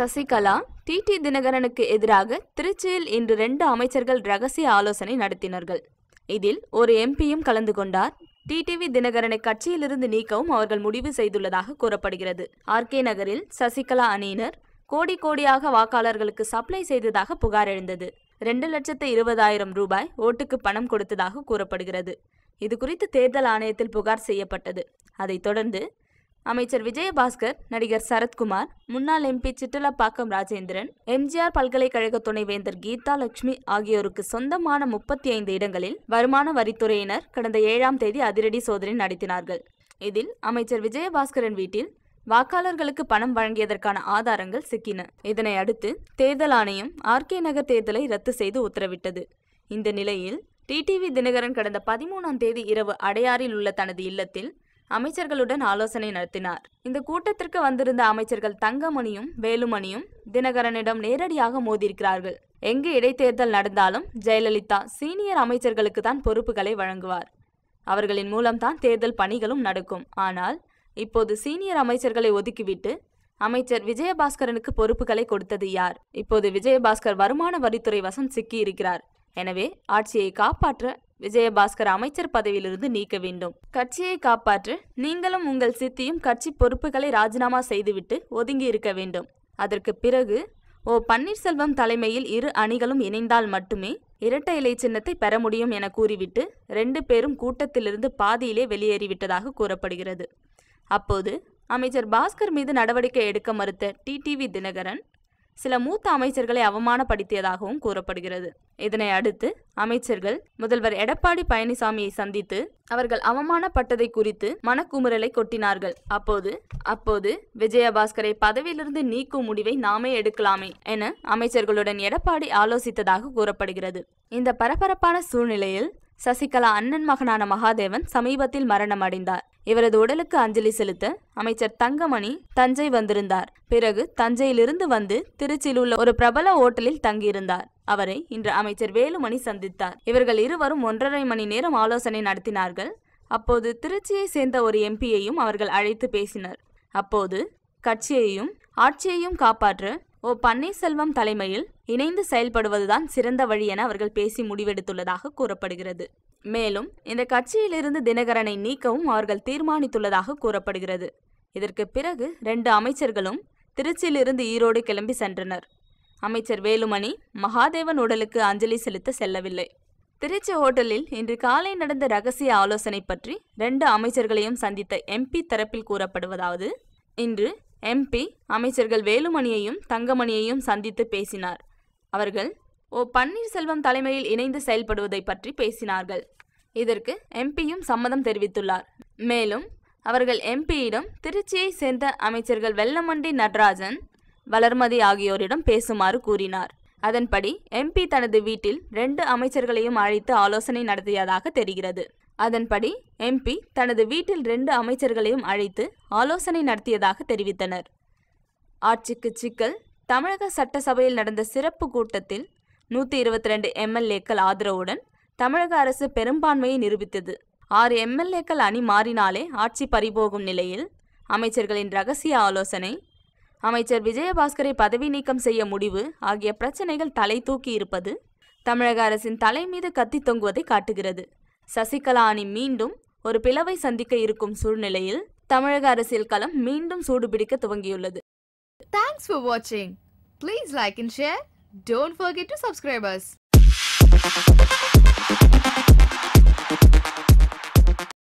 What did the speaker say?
Sasikala DD தினகரனுக்கு எதிராக திருச்சியில் இன்று ரெண்டு அமைச்சர்கள் ரகசிய ஆலோசனை நடத்தினார்கள். இதில் ஒரு எம்பியும் கலந்து கொண்டார். டிடிவி தினகரனை கட்சியிலிருந்து நீக்கவும் அவர்கள் முடிவு செய்துள்ளதாக கூறப்படுகிறது. ஆர்கே நகரில் சசிகலா அணியினர் கோடி கோடியாக வாக்காளர்களுக்கு சப்ளை செய்ததாக புகார் எழுந்தது. ரெண்டு லட்சத்து இருபதாயிரம் ரூபாய் ஓட்டுக்கு பணம் கொடுத்ததாக கூறப்படுகிறது. இது குறித்து தேர்தல் ஆணையத்தில் புகார் செய்யப்பட்டது. அதைத் தொடர்ந்து அமைச்சர் விஜயபாஸ்கர் நடிகர் சரத்குமார் முன்னாள் எம்பி சிட்டலப்பாக்கம் ராஜேந்திரன் எம்ஜிஆர் பல்கலைக்கழக துணைவேந்தர் கீதா லட்சுமி ஆகியோருக்கு சொந்தமான முப்பத்தி ஐந்து இடங்களில் வருமான வரித்துறையினர் கடந்த ஏழாம் தேதி அதிரடி சோதனை நடத்தினார்கள். இதில் அமைச்சர் விஜயபாஸ்கரன் வீட்டில் வாக்காளர்களுக்கு பணம் வழங்கியதற்கான ஆதாரங்கள் சிக்கின. இதனை அடுத்து தேர்தல் ஆணையம் ஆர்கே நகர் தேர்தலை ரத்து செய்து உத்தரவிட்டது. இந்த நிலையில் டிடிவி தினகரன் கடந்த பதிமூணாம் தேதி இரவு அடையாறில் உள்ள தனது இல்லத்தில் அமைச்சர்களுடன் ஆலோசனை நடத்தினார். இந்த கூட்டத்திற்கு வந்திருந்த அமைச்சர்கள் தங்கமணியும் வேலுமணியும் தினகரனிடம் நேரடியாக மோதியிருக்கிறார்கள். எங்கு இடைத்தேர்தல் நடந்தாலும் ஜெயலலிதா சீனியர் அமைச்சர்களுக்கு தான் பொறுப்புகளை வழங்குவார். அவர்களின் மூலம்தான் தேர்தல் பணிகளும் நடக்கும். ஆனால் இப்போது சீனியர் அமைச்சர்களை ஒதுக்கிவிட்டு அமைச்சர் விஜயபாஸ்கரனுக்கு பொறுப்புகளை கொடுத்தது யார்? இப்போது விஜயபாஸ்கர் வருமான வரித்துறை வசம் சிக்கியிருக்கிறார். எனவே ஆட்சியை காப்பாற்ற விஜயபாஸ்கர் அமைச்சர் பதவியிலிருந்து நீக்க வேண்டும். கட்சியை காப்பாற்ற நீங்களும் உங்கள் சித்தியும் கட்சி பொறுப்புகளை ராஜினாமா செய்துவிட்டு ஒதுங்கி இருக்க வேண்டும். அதற்கு பிறகு ஓ பன்னீர்செல்வம் தலைமையில் இரு அணிகளும் இணைந்தால் மட்டுமே இரட்டை இலை சின்னத்தை பெற முடியும் என கூறிவிட்டு ரெண்டு பேரும் கூட்டத்திலிருந்து பாதியிலே வெளியேறிவிட்டதாக கூறப்படுகிறது. அப்போது அமைச்சர் பாஸ்கர் மீது நடவடிக்கை எடுக்க மறுத்த டிடிவி தினகரன் சில மூத்த அமைச்சர்களை அவமானப்படுத்தியதாகவும் கூறப்படுகிறது. இதனை அடுத்து அமைச்சர்கள் முதல்வர் எடப்பாடி பழனிசாமியை சந்தித்து அவர்கள் அவமானப்பட்டதை குறித்து மனக்குமுறலை கொட்டினார்கள். அப்போது அப்போது விஜயபாஸ்கரை பதவியிலிருந்து நீக்கும் முடிவை நாமே எடுக்கலாமே என அமைச்சர்களுடன் எடப்பாடி ஆலோசித்ததாக கூறப்படுகிறது. இந்த பரபரப்பான சூழ்நிலையில் சசிகலா அண்ணன் மகனான மகாதேவன் சமீபத்தில் மரணம் அடைந்தார் இவரது உடலுக்கு அஞ்சலி செலுத்த அமைச்சர் தங்கமணி தஞ்சை வந்திருந்தார். பிறகு தஞ்சையிலிருந்து வந்து திருச்சியில் உள்ள ஒரு பிரபல ஓட்டலில் தங்கியிருந்தார். அவரை இன்று அமைச்சர் வேலுமணி சந்தித்தார். இவர்கள் இருவரும் ஒன்றரை மணி நேரம் ஆலோசனை நடத்தினார்கள். அப்போது திருச்சியை சேர்ந்த ஒரு எம்பியையும் அவர்கள் அழைத்து பேசினர். அப்போது கட்சியையும் ஆட்சியையும் காப்பாற்ற ஓ பன்னீர்செல்வம் தலைமையில் இணைந்து செயல்படுவதுதான் சிறந்த வழி என அவர்கள் பேசி முடிவெடுத்துள்ளதாக கூறப்படுகிறது. மேலும் இந்த கட்சியிலிருந்து தினகரனை நீக்கவும் அவர்கள் தீர்மானித்துள்ளதாக கூறப்படுகிறது. இதற்கு பிறகு ரெண்டு அமைச்சர்களும் திருச்சியிலிருந்து ஈரோடு கிளம்பி சென்றனர். அமைச்சர் வேலுமணி மகாதேவன் உடலுக்கு அஞ்சலி செலுத்த செல்லவில்லை. திருச்சி ஹோட்டலில் இன்று காலை நடந்த ரகசிய ஆலோசனை பற்றி ரெண்டு அமைச்சர்களையும் சந்தித்த எம்பி தரப்பில் கூறப்படுவதாவது இன்று எம்பி அமைச்சர்கள் வேலுமணியையும் தங்கமணியையும் சந்தித்து பேசினார். அவர்கள் ஓ பன்னீர்செல்வம் தலைமையில் இணைந்து செயல்படுவதை பற்றி பேசினார்கள். இதற்கு எம்பியும் சம்மதம் தெரிவித்துள்ளார். மேலும் அவர்கள் எம்பியிடம் திருச்சியை சேர்ந்த அமைச்சர்கள் வெல்லமண்டி நடராஜன் வளர்மதி ஆகியோரிடம் பேசுமாறு கூறினார். அதன்படி எம்பி தனது வீட்டில் ரெண்டு அமைச்சர்களையும் அழைத்து ஆலோசனை நடத்தியதாக தெரிகிறது. அதன்படி எம்பி தனது வீட்டில் ரெண்டு அமைச்சர்களையும் அழைத்து ஆலோசனை நடத்தியதாக தெரிவித்தனர். ஆட்சிக்கு சிக்கல் தமிழக சட்டசபையில் நடந்த சிறப்பு கூட்டத்தில் நூற்றி இருபத்தி ரெண்டு எம்எல்ஏக்கள் ஆதரவுடன் தமிழக அரசு பெரும்பான்மையை நிரூபித்தது. ஆறு எம்எல்ஏக்கள் அணி மாறினாலே ஆட்சி பறிபோகும் நிலையில் அமைச்சர்களின் ரகசிய ஆலோசனை அமைச்சர் விஜயபாஸ்கரை பதவி நீக்கம் செய்ய முடிவு ஆகிய பிரச்சனைகள் தலை தூக்கி இருப்பது தமிழக அரசின் தலை மீது கத்தி தொங்குவதை காட்டுகிறது. சசிகலா அணி மீண்டும் ஒரு பிளவை சந்திக்க இருக்கும் சூழ்நிலையில் தமிழக அரசியல் களம் மீண்டும் சூடுபிடிக்க துவங்கியுள்ளது. தேங்க்ஸ் for வாட்சிங் please like and share don't forget to subscribe.